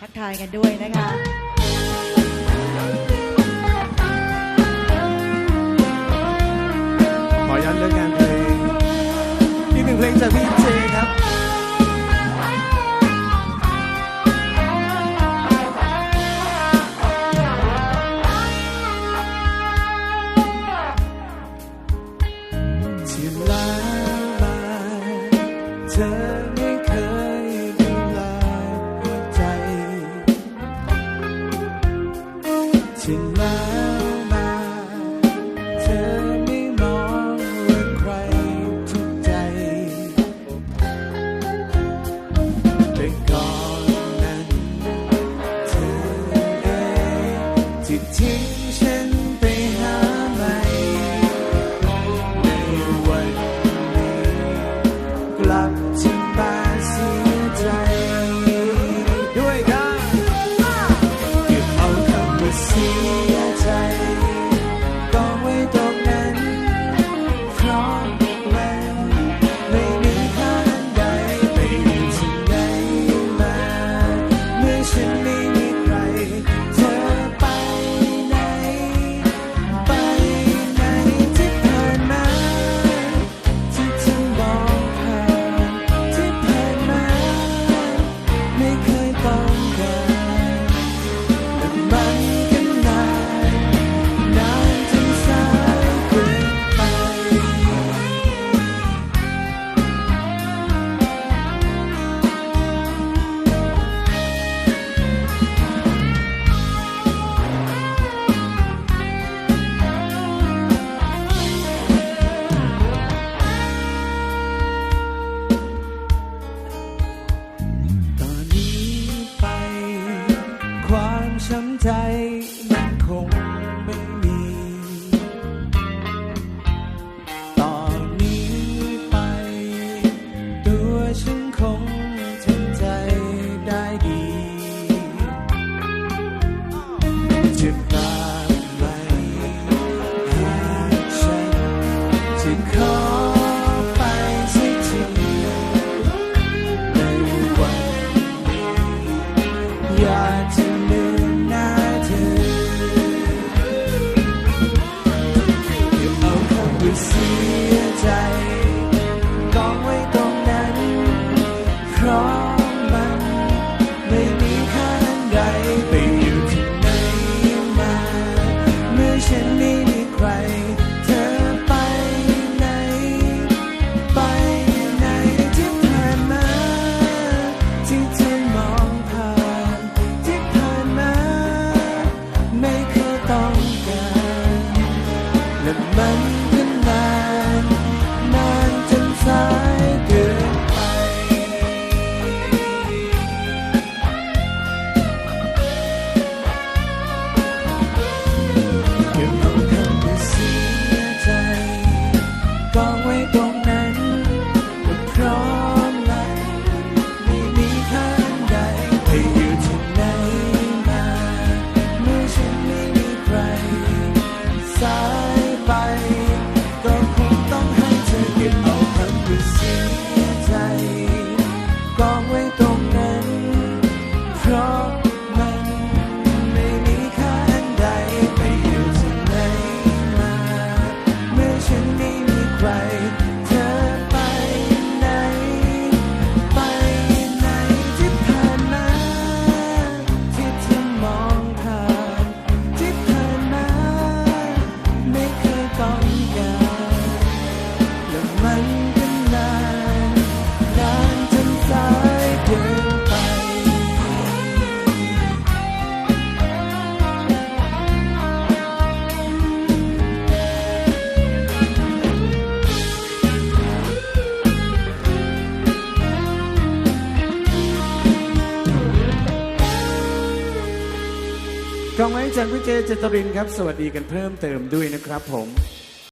ทักทายกันด้วยนะคะขอย้อนเรื่องงานเพลงอีกหนึ่งเพลงจากพี่เจครับที่ล้างมาเธอ 慢们。 กองไม้จันพิเจเจตรินครับ สวัสดีกันเพิ่มเติมด้วยนะครับผม